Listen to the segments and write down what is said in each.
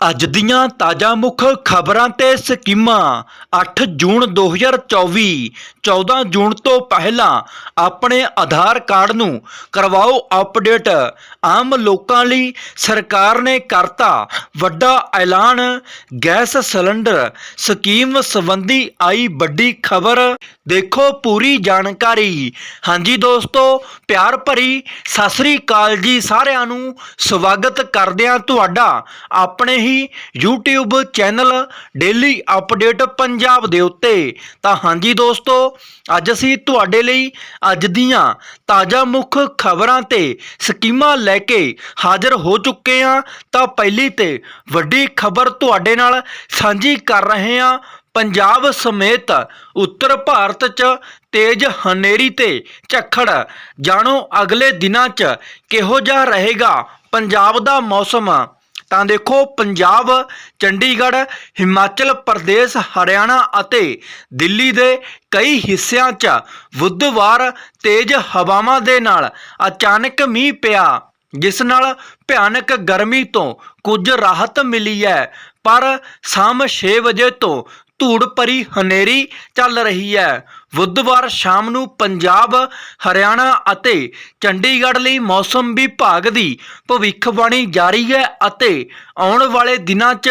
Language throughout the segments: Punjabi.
ਅੱਜ ਦੀਆਂ ਤਾਜ਼ਾ ਮੁੱਖ ਖਬਰਾਂ ਤੇ ਸਕੀਮਾਂ। 8 ਜੂਨ 2024 14 ਜੂਨ ਤੋਂ ਪਹਿਲਾਂ ਆਪਣੇ ਆਧਾਰ ਕਾਰਡ ਨੂੰ ਕਰਵਾਓ ਅਪਡੇਟ। ਆਮ ਲੋਕਾਂ ਲਈ ਸਰਕਾਰ ਨੇ ਕਰਤਾ ਵੱਡਾ ਐਲਾਨ। ਗੈਸ ਸਿਲੰਡਰ ਸਕੀਮ ਸੰਬੰਧੀ ਆਈ ਵੱਡੀ ਖਬਰ। ਦੇਖੋ ਪੂਰੀ ਜਾਣਕਾਰੀ। ਹਾਂਜੀ ਦੋਸਤੋ, ਪਿਆਰ ਭਰੀ ਸਤਿ ਸ੍ਰੀ ਅਕਾਲ ਜੀ ਸਾਰਿਆਂ ਨੂੰ। ਸਵਾਗਤ ਕਰਦਿਆਂ ਤੁਹਾਡਾ ਆਪਣੇ ਹੀ YouTube channel daily update Punjab ਦੇ ਉੱਤੇ। ਤਾਂ ਹਾਂਜੀ ਦੋਸਤੋ, ਅੱਜ ਅਸੀਂ ਤੁਹਾਡੇ ਲਈ ਅੱਜ ਦੀਆਂ ਤਾਜ਼ਾ ਮੁੱਖ ਖਬਰਾਂ ਤੇ ਸਕੀਮਾਂ ਲੈ ਕੇ ਹਾਜ਼ਰ ਹੋ ਚੁੱਕੇ ਹਾਂ। ਤਾਂ ਪਹਿਲੀ ਤੇ ਵੱਡੀ ਖਬਰ ਤੁਹਾਡੇ ਨਾਲ ਸਾਂਝੀ ਕਰ ਰਹੇ ਹਾਂ। ਪੰਜਾਬ ਸਮੇਤ ਉੱਤਰ ਭਾਰਤ 'ਚ ਤੇਜ਼ ਹਨੇਰੀ ਤੇ ਝੱਖੜ। ਜਾਣੋ ਅਗਲੇ ਦਿਨਾਂ 'ਚ ਕਿਹੋ ਜਿਹਾ ਰਹੇਗਾ ਪੰਜਾਬ ਦਾ ਮੌਸਮ। ਤਾਂ ਦੇਖੋ ਪੰਜਾਬ, ਚੰਡੀਗੜ੍ਹ, ਹਿਮਾਚਲ ਪ੍ਰਦੇਸ਼, ਹਰਿਆਣਾ ਅਤੇ ਦਿੱਲੀ ਦੇ ਕਈ ਹਿੱਸਿਆਂ 'ਚ ਬੁੱਧਵਾਰ ਤੇਜ਼ ਹਵਾਵਾਂ ਦੇ ਨਾਲ ਅਚਾਨਕ ਮੀਂਹ ਪਿਆ, ਜਿਸ ਨਾਲ ਭਿਆਨਕ ਗਰਮੀ ਤੋਂ ਕੁਝ ਰਾਹਤ ਮਿਲੀ ਹੈ। ਪਰ ਸ਼ਾਮ 6 ਵਜੇ ਤੋਂ ਧੂੜ ਭਰੀ ਹਨੇਰੀ ਚੱਲ ਰਹੀ ਹੈ। ਬੁੱਧਵਾਰ ਸ਼ਾਮ ਨੂੰ ਪੰਜਾਬ, ਹਰਿਆਣਾ ਅਤੇ ਚੰਡੀਗੜ੍ਹ ਲਈ ਮੌਸਮ ਵਿਭਾਗ ਦੀ ਭਵਿੱਖਬਾਣੀ ਜਾਰੀ ਹੈ ਅਤੇ ਆਉਣ ਵਾਲੇ ਦਿਨਾਂ 'ਚ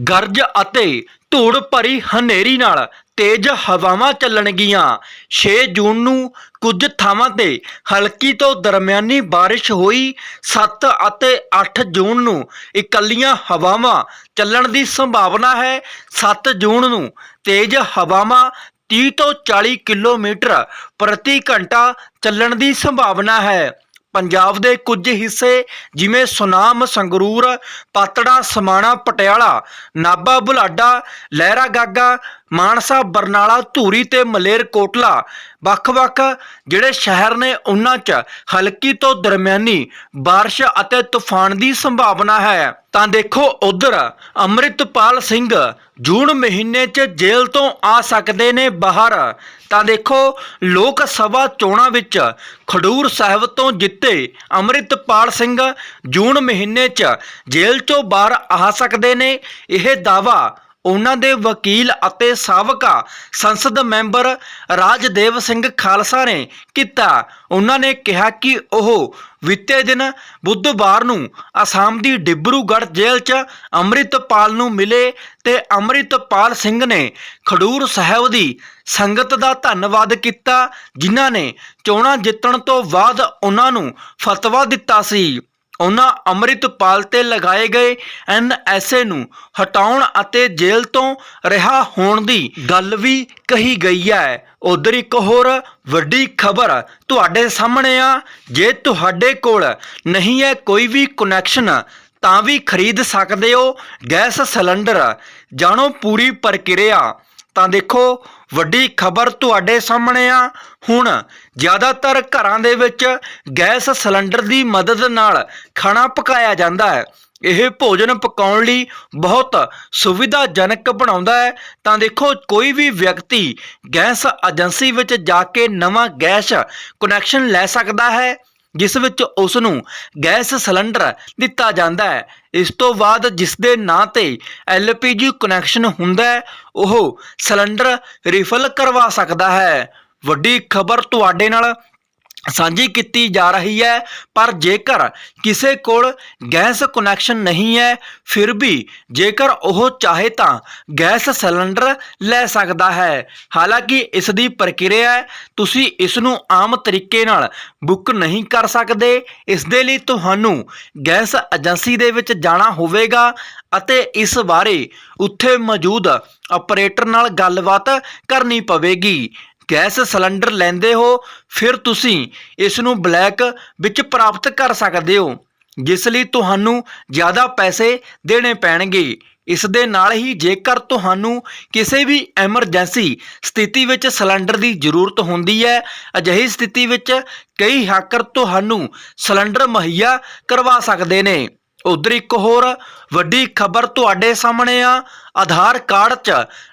ਗਰਜ ਅਤੇ ਧੂੜ ਭਰੀ ਹਨੇਰੀ ਨਾਲ ਤੇਜ਼ ਹਵਾਵਾਂ ਚੱਲਣਗੀਆਂ। 6 ਜੂਨ ਨੂੰ ਕੁਝ ਥਾਵਾਂ ਤੇ ਹਲਕੀ ਤੋਂ ਦਰਮਿਆਨੀ ਬਾਰਿਸ਼ ਹੋਈ। 7 ਅਤੇ 8 ਜੂਨ ਨੂੰ ਇਕੱਲੀਆਂ ਹਵਾਵਾਂ ਚੱਲਣ ਦੀ ਸੰਭਾਵਨਾ ਹੈ। 7 ਜੂਨ ਨੂੰ ਤੇਜ਼ ਹਵਾਵਾਂ 30 ਤੋਂ 40 ਕਿਲੋਮੀਟਰ ਪ੍ਰਤੀ ਘੰਟਾ ਚੱਲਣ ਦੀ ਸੰਭਾਵਨਾ ਹੈ। ਪੰਜਾਬ ਦੇ ਕੁਝ ਹਿੱਸੇ ਜਿਵੇਂ ਸੁਨਾਮ ਸੰਗਰੂਰ ਪਾਤੜਾ ਸਮਾਣਾ ਪਟਿਆਲਾ ਨਾਭਾ ਬੁਲਾਡਾ ਲਹਿਰਾ ਗਾਗਾ ਮਾਨਸਾ ਬਰਨਾਲਾ ਧੂਰੀ ਤੇ ਮਲੇਰਕੋਟਲਾ ਵੱਖ-ਵੱਖ ਜਿਹੜੇ ਸ਼ਹਿਰ ਨੇ ਉਹਨਾਂ 'ਚ ਹਲਕੀ ਤੋਂ ਦਰਮਿਆਨੀ بارش ਅਤੇ ਤੂਫਾਨ ਦੀ ਸੰਭਾਵਨਾ ਹੈ ਤਾਂ ਦੇਖੋ ਉਧਰ ਅੰਮ੍ਰਿਤਪਾਲ ਸਿੰਘ ਜੂਨ ਮਹੀਨੇ 'ਚ ਜੇਲ੍ਹ ਤੋਂ ਆ ਸਕਦੇ ਨੇ ਬਾਹਰ ਤਾਂ ਦੇਖੋ ਲੋਕ ਸਭਾ ਚੋਣਾਂ ਵਿੱਚ ਖਡੂਰ ਸਾਹਿਬ ਤੋਂ ਜਿੱਤੇ ਅੰਮ੍ਰਿਤਪਾਲ ਸਿੰਘ ਜੂਨ ਮਹੀਨੇ 'ਚ ਜੇਲ੍ਹ 'ਚੋਂ ਬਾਹਰ ਆ ਸਕਦੇ ਨੇ ਇਹ ਦਾਵਾ ਉਹਨਾਂ ਦੇ ਵਕੀਲ ਅਤੇ ਸਾਬਕਾ ਸੰਸਦ ਮੈਂਬਰ ਰਾਜਦੇਵ ਸਿੰਘ ਖਾਲਸਾ ਨੇ ਕੀਤਾ। ਉਹਨਾਂ ਨੇ ਕਿਹਾ ਕਿ ਉਹ ਬੀਤੇ ਦਿਨ ਬੁੱਧਵਾਰ ਨੂੰ ਅਸਾਮ ਦੀ ਡਿਬਰੂਗੜ੍ਹ ਜੇਲ੍ਹ 'ਚ ਅੰਮ੍ਰਿਤਪਾਲ ਨੂੰ ਮਿਲੇ ਤੇ ਅੰਮ੍ਰਿਤਪਾਲ ਸਿੰਘ ਨੇ ਖਡੂਰ ਸਾਹਿਬ ਦੀ ਸੰਗਤ ਦਾ ਧੰਨਵਾਦ ਕੀਤਾ, ਜਿਨ੍ਹਾਂ ਨੇ ਚੋਣਾਂ ਜਿੱਤਣ ਤੋਂ ਬਾਅਦ ਉਹਨਾਂ ਨੂੰ ਫਤਵਾ ਦਿੱਤਾ ਸੀ। ਉਨ੍ਹਾਂ ਅੰਮ੍ਰਿਤਪਾਲ ਤੇ ਲਗਾਏ ਗਏ ਐਨਐਸਏ ਨੂੰ ਹਟਾਉਣ ਅਤੇ ਜੇਲ੍ਹ ਤੋਂ ਰਿਹਾ ਹੋਣ ਦੀ ਗੱਲ ਵੀ ਕਹੀ ਗਈ ਹੈ। ਉਧਰ ਇੱਕ ਹੋਰ ਵੱਡੀ ਖਬਰ ਤੁਹਾਡੇ ਸਾਹਮਣੇ ਆ। ਜੇ ਤੁਹਾਡੇ ਕੋਲ ਨਹੀਂ ਹੈ ਕੋਈ ਵੀ ਕਨੈਕਸ਼ਨ ਤਾਂ ਵੀ ਖਰੀਦ ਸਕਦੇ ਹੋ। ਗੈਸ ਸਿਲੰਡਰ, ਜਾਣੋ ਪੂਰੀ ਪ੍ਰਕਿਰਿਆ। ਤਾਂ ਦੇਖੋ ਵੱਡੀ ਖਬਰ ਤੁਹਾਡੇ ਸਾਹਮਣੇ ਆ। ਹੁਣ ਜ਼ਿਆਦਾਤਰ ਘਰਾਂ ਦੇ ਵਿੱਚ ਗੈਸ ਸਿਲੰਡਰ ਦੀ ਮਦਦ ਨਾਲ ਖਾਣਾ ਪਕਾਇਆ ਜਾਂਦਾ ਹੈ। ਇਹ ਭੋਜਨ ਪਕਾਉਣ ਲਈ ਬਹੁਤ ਸੁਵਿਧਾਜਨਕ ਬਣਾਉਂਦਾ ਹੈ। ਤਾਂ ਦੇਖੋ, ਕੋਈ ਵੀ ਵਿਅਕਤੀ ਗੈਸ ਏਜੰਸੀ ਵਿੱਚ ਜਾ ਕੇ ਨਵਾਂ ਗੈਸ ਕਨੈਕਸ਼ਨ ਲੈ ਸਕਦਾ ਹੈ। ਜਿਸ ਵਿੱਚ ਉਸ ਨੂੰ ਗੈਸ ਸਿਲੰਡਰ ਦਿੱਤਾ ਜਾਂਦਾ ਹੈ। ਇਸ ਤੋਂ ਬਾਅਦ ਜਿਸ ਦੇ ਨਾਂ ਤੇ LPG ਕਨੈਕਸ਼ਨ ਹੁੰਦਾ ਹੈ, ਉਹ ਸਿਲੰਡਰ ਰਿਫਿਲ ਕਰਵਾ ਸਕਦਾ ਹੈ। ਵੱਡੀ ਖਬਰ ਤੁਹਾਡੇ ਨਾਲ ਸਾਂਝੀ ਕੀਤੀ ਜਾ ਰਹੀ ਹੈ, ਪਰ ਜੇਕਰ ਕਿਸੇ ਕੋਲ ਗੈਸ ਕਨੈਕਸ਼ਨ ਨਹੀਂ ਹੈ, ਫਿਰ ਵੀ ਜੇਕਰ ਉਹ ਚਾਹੇ ਤਾਂ ਗੈਸ ਸਿਲੰਡਰ ਲੈ ਸਕਦਾ ਹੈ। ਹਾਲਾਂਕਿ ਇਸ ਦੀ ਪ੍ਰਕਿਰਿਆ ਤੁਸੀਂ ਇਸ ਨੂੰ ਆਮ ਤਰੀਕੇ ਨਾਲ ਬੁੱਕ ਨਹੀਂ ਕਰ ਸਕਦੇ। ਇਸ ਦੇ ਲਈ ਤੁਹਾਨੂੰ ਗੈਸ ਏਜੰਸੀ ਦੇ ਵਿੱਚ ਜਾਣਾ ਹੋਵੇਗਾ ਅਤੇ ਇਸ ਬਾਰੇ ਉੱਥੇ ਮੌਜੂਦ ਆਪਰੇਟਰ ਨਾਲ ਗੱਲਬਾਤ ਕਰਨੀ ਪਵੇਗੀ। ਗੈਸ ਸਿਲੰਡਰ ਲੈਂਦੇ ਹੋ, ਫਿਰ ਤੁਸੀਂ ਇਸ ਨੂੰ ਬਲੈਕ ਵਿੱਚ ਪ੍ਰਾਪਤ ਕਰ ਸਕਦੇ ਹੋ, ਜਿਸ ਲਈ ਤੁਹਾਨੂੰ ਜ਼ਿਆਦਾ ਪੈਸੇ ਦੇਣੇ ਪੈਣਗੇ। ਇਸ ਦੇ ਨਾਲ ਹੀ ਜੇਕਰ ਤੁਹਾਨੂੰ ਕਿਸੇ ਵੀ ਐਮਰਜੈਂਸੀ ਸਥਿਤੀ ਵਿੱਚ ਸਿਲੰਡਰ ਦੀ ਜ਼ਰੂਰਤ ਹੁੰਦੀ ਹੈ, ਅਜਿਹੀ ਸਥਿਤੀ ਵਿੱਚ ਕਈ ਹੈਕਰ ਤੁਹਾਨੂੰ ਸਿਲੰਡਰ ਮੁਹੱਈਆ ਕਰਵਾ ਸਕਦੇ ਨੇ। ਉਧਰ ਇੱਕ ਹੋਰ ਵੱਡੀ ਖਬਰ ਤੁਹਾਡੇ ਸਾਹਮਣੇ ਆ। ਆਧਾਰ ਕਾਰਡ 'ਚ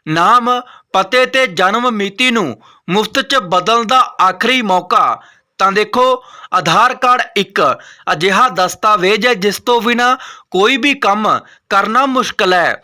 ਨਾਮ, ਪਤੇ ਤੇ ਜਨਮ ਮਿਤੀ ਨੂੰ ਮੁਫਤ 'ਚ ਬਦਲਣ ਦਾ ਆਖਰੀ ਮੌਕਾ। ਤਾਂ ਦੇਖੋ, ਆਧਾਰ ਕਾਰਡ ਇੱਕ ਅਜਿਹਾ ਦਸਤਾਵੇਜ਼ ਹੈ, ਜਿਸ ਤੋਂ ਬਿਨਾ ਕੋਈ ਵੀ ਕੰਮ ਕਰਨਾ ਮੁਸ਼ਕਲ ਹੈ।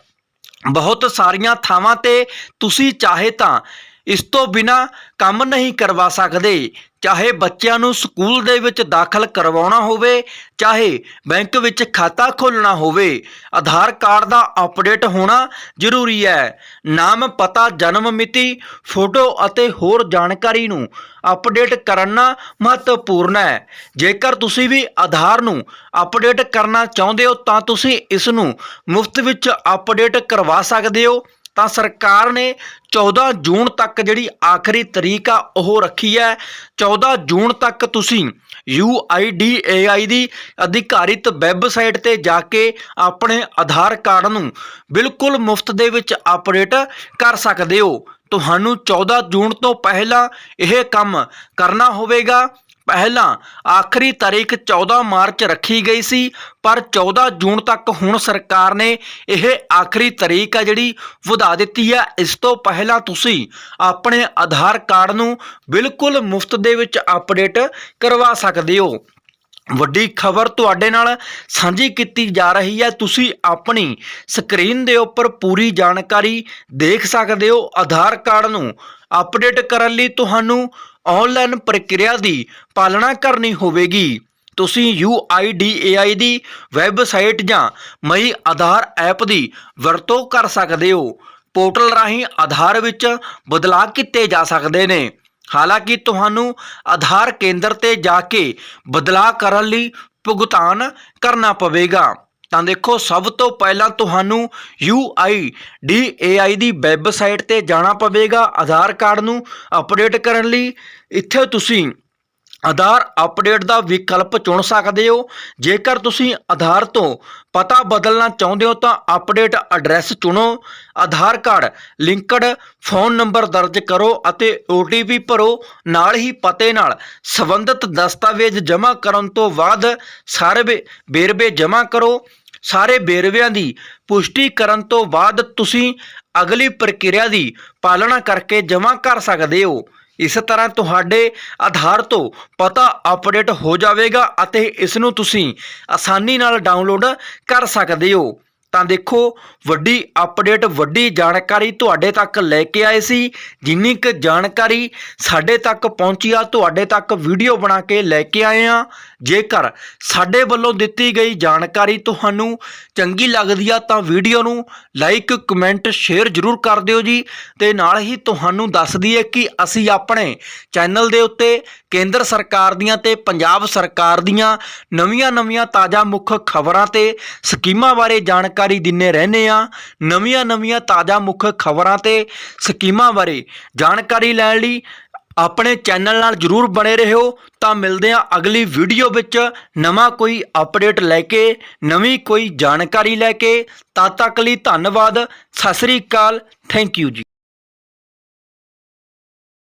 ਬਹੁਤ ਸਾਰੀਆਂ ਥਾਵਾਂ ਤੇ ਤੁਸੀਂ ਚਾਹੇ ਤਾਂ ਇਸ ਤੋਂ ਬਿਨਾ ਕੰਮ ਨਹੀਂ ਕਰਵਾ ਸਕਦੇ। ਚਾਹੇ ਬੱਚਿਆਂ ਨੂੰ ਸਕੂਲ ਦੇ ਵਿੱਚ ਦਾਖਲ ਕਰਵਾਉਣਾ ਹੋਵੇ, ਚਾਹੇ ਬੈਂਕ ਵਿੱਚ ਖਾਤਾ ਖੋਲ੍ਹਣਾ ਹੋਵੇ, ਆਧਾਰ ਕਾਰਡ ਦਾ ਅਪਡੇਟ ਹੋਣਾ ਜ਼ਰੂਰੀ ਹੈ। ਨਾਮ, ਪਤਾ, ਜਨਮ ਮਿਤੀ, ਫੋਟੋ ਅਤੇ ਹੋਰ ਜਾਣਕਾਰੀ ਨੂੰ ਅਪਡੇਟ ਕਰਨਾ ਮਹੱਤਵਪੂਰਨ ਹੈ। ਜੇਕਰ ਤੁਸੀਂ ਵੀ ਆਧਾਰ ਨੂੰ ਅਪਡੇਟ ਕਰਨਾ ਚਾਹੁੰਦੇ ਹੋ, ਤਾਂ ਤੁਸੀਂ ਇਸ ਨੂੰ ਮੁਫਤ ਵਿੱਚ ਅਪਡੇਟ ਕਰਵਾ ਸਕਦੇ ਹੋ। ਤਾਂ ਸਰਕਾਰ ਨੇ 14 ਜੂਨ ਤੱਕ ਜਿਹੜੀ ਆਖਰੀ ਤਰੀਕ ਆ, ਉਹ ਰੱਖੀ ਹੈ। 14 ਜੂਨ ਤੱਕ ਤੁਸੀਂ UIDAI ਦੀ ਅਧਿਕਾਰਿਤ ਵੈਬਸਾਈਟ ਤੇ ਜਾ ਕੇ ਆਪਣੇ ਆਧਾਰ ਕਾਰਡ ਨੂੰ ਬਿਲਕੁਲ ਮੁਫਤ ਦੇ ਵਿੱਚ ਅਪਡੇਟ ਕਰ ਸਕਦੇ ਹੋ। ਤੁਹਾਨੂੰ 14 ਜੂਨ ਤੋਂ ਪਹਿਲਾਂ ਇਹ ਕੰਮ ਕਰਨਾ ਹੋਵੇਗਾ। ਪਹਿਲਾਂ ਆਖਰੀ ਤਾਰੀਖ 14 ਮਾਰਚ ਰੱਖੀ ਗਈ ਸੀ, ਪਰ 14 ਜੂਨ ਤੱਕ ਹੁਣ ਸਰਕਾਰ ਨੇ ਇਹ ਆਖਰੀ ਤਾਰੀਖ ਆ ਜਿਹੜੀ ਵਧਾ ਦਿੱਤੀ ਹੈ ਇਸ ਤੋਂ ਪਹਿਲਾਂ ਤੁਸੀਂ ਆਪਣੇ ਆਧਾਰ ਕਾਰਡ ਨੂੰ ਬਿਲਕੁਲ ਮੁਫਤ ਦੇ ਵਿੱਚ ਅਪਡੇਟ ਕਰਵਾ ਸਕਦੇ ਹੋ। ਵੱਡੀ ਖਬਰ ਤੁਹਾਡੇ ਨਾਲ ਸਾਂਝੀ ਕੀਤੀ ਜਾ ਰਹੀ ਹੈ ਤੁਸੀਂ ਆਪਣੀ ਸਕਰੀਨ ਦੇ ਉੱਪਰ ਪੂਰੀ ਜਾਣਕਾਰੀ ਦੇਖ ਸਕਦੇ ਹੋ। ਆਧਾਰ ਕਾਰਡ ਨੂੰ ਅਪਡੇਟ ਕਰਨ ਲਈ ਤੁਹਾਨੂੰ ਆਨਲਾਈਨ ਪ੍ਰਕਿਰਿਆ ਦੀ ਪਾਲਣਾ ਕਰਨੀ ਹੋਵੇਗੀ। ਤੁਸੀਂ UIDAI ਦੀ ਵੈਬਸਾਈਟ ਜਾਂ ਮਈ ਆਧਾਰ ਐਪ ਦੀ ਵਰਤੋਂ ਕਰ ਸਕਦੇ ਹੋ। ਪੋਰਟਲ ਰਾਹੀਂ ਆਧਾਰ ਵਿੱਚ ਬਦਲਾਅ ਕੀਤੇ ਜਾ ਸਕਦੇ ਨੇ। ਹਾਲਾਂਕਿ ਤੁਹਾਨੂੰ ਆਧਾਰ ਕੇਂਦਰ ਤੇ ਜਾ ਕੇ ਬਦਲਾਅ ਕਰਨ ਲਈ ਭੁਗਤਾਨ ਕਰਨਾ ਪਵੇਗਾ। ਤਾਂ ਦੇਖੋ, ਸਭ ਤੋਂ ਪਹਿਲਾਂ ਤੁਹਾਨੂੰ UIDAI ਦੀ ਵੈਬਸਾਈਟ ਤੇ ਜਾਣਾ ਪਵੇਗਾ, ਆਧਾਰ ਕਾਰਡ ਨੂੰ ਅਪਡੇਟ ਕਰਨ ਲਈ। ਇੱਥੇ ਤੁਸੀਂ ਆਧਾਰ ਅਪਡੇਟ ਦਾ ਵਿਕਲਪ ਚੁਣ ਸਕਦੇ ਹੋ। ਜੇਕਰ ਤੁਸੀਂ ਆਧਾਰ ਤੋਂ ਪਤਾ ਬਦਲਣਾ ਚਾਹੁੰਦੇ ਹੋ ਤਾਂ ਅਪਡੇਟ ਐਡਰੈਸ ਚੁਣੋ। Aadhaar card, linked phone number ਦਰਜ ਕਰੋ ਅਤੇ OTP ਭਰੋ। ਨਾਲ ਹੀ ਪਤੇ ਨਾਲ ਸੰਬੰਧਿਤ ਦਸਤਾਵੇਜ਼ ਜਮ੍ਹਾਂ ਕਰਨ ਤੋਂ ਬਾਅਦ ਸਾਰੇ ਵੇਰਵੇ ਜਮ੍ਹਾਂ ਕਰੋ। ਸਾਰੇ ਵੇਰਵਿਆਂ ਦੀ ਪੁਸ਼ਟੀ ਕਰਨ ਤੋਂ ਬਾਅਦ ਤੁਸੀਂ ਅਗਲੀ ਪ੍ਰਕਿਰਿਆ ਦੀ ਪਾਲਣਾ ਕਰਕੇ ਜਮ੍ਹਾਂ ਕਰ ਸਕਦੇ ਹੋ। ਇਸ ਤਰ੍ਹਾਂ ਤੁਹਾਡੇ ਆਧਾਰ ਤੋਂ ਪਤਾ ਅਪਡੇਟ ਹੋ ਜਾਵੇਗਾ ਅਤੇ ਇਸ ਨੂੰ ਤੁਸੀਂ ਆਸਾਨੀ ਨਾਲ ਡਾਊਨਲੋਡ ਕਰ ਸਕਦੇ ਹੋ। ਤਾਂ ਦੇਖੋ, ਵੱਡੀ ਅਪਡੇਟ ਵੱਡੀ ਜਾਣਕਾਰੀ ਤੁਹਾਡੇ ਤੱਕ ਲੈ ਕੇ ਆਏ ਸੀ। ਜਿੰਨੀ ਕੁ ਜਾਣਕਾਰੀ ਸਾਡੇ ਤੱਕ ਪਹੁੰਚੀ ਆ, ਤੁਹਾਡੇ ਤੱਕ ਵੀਡੀਓ ਬਣਾ ਕੇ ਲੈ ਕੇ ਆਏ ਆ। ਜੇਕਰ ਸਾਡੇ ਵੱਲੋਂ ਦਿੱਤੀ ਗਈ ਜਾਣਕਾਰੀ ਤੁਹਾਨੂੰ ਚੰਗੀ ਲੱਗਦੀ ਆ, ਤਾਂ ਵੀਡੀਓ ਨੂੰ ਲਾਈਕ ਕਮੈਂਟ ਸ਼ੇਅਰ ਜ਼ਰੂਰ ਕਰ ਦਿਓ ਜੀ। ਤੇ ਨਾਲ ਹੀ ਤੁਹਾਨੂੰ ਦੱਸ ਦਈਏ ਕਿ ਅਸੀਂ ਆਪਣੇ ਚੈਨਲ ਦੇ ਉੱਤੇ ਕੇਂਦਰ ਸਰਕਾਰ ਦੀਆਂ ਤੇ ਪੰਜਾਬ ਸਰਕਾਰ ਦੀਆਂ ਨਵੀਆਂ-ਨਵੀਆਂ ਤਾਜ਼ਾ ਮੁੱਖ ਖਬਰਾਂ ਤੇ ਸਕੀਮਾਂ ਬਾਰੇ ਜਾਣਕਾਰੀ ਦਿੰਨੇ ਰਹਿੰਦੇ ਆ ਨਵੀਆਂ-ਨਵੀਆਂ ਤਾਜ਼ਾ ਮੁੱਖ ਖਬਰਾਂ ਤੇ ਸਕੀਮਾਂ ਬਾਰੇ ਜਾਣਕਾਰੀ ਲੈਣ ਲਈ ਆਪਣੇ ਚੈਨਲ ਨਾਲ ਜਰੂਰ ਬਣੇ ਰਹੋ। ਤਾਂ ਮਿਲਦੇ ਆ ਅਗਲੀ ਵੀਡੀਓ ਵਿੱਚ ਨਵਾਂ ਕੋਈ ਅਪਡੇਟ ਲੈ ਕੇ, ਨਵੀਂ ਕੋਈ ਜਾਣਕਾਰੀ ਲੈ ਕੇ। ਤਦ ਤੱਕ ਲਈ ਧੰਨਵਾਦ। ਸਤਿ ਸ੍ਰੀ ਅਕਾਲ। ਥੈਂਕ ਯੂ ਜੀ।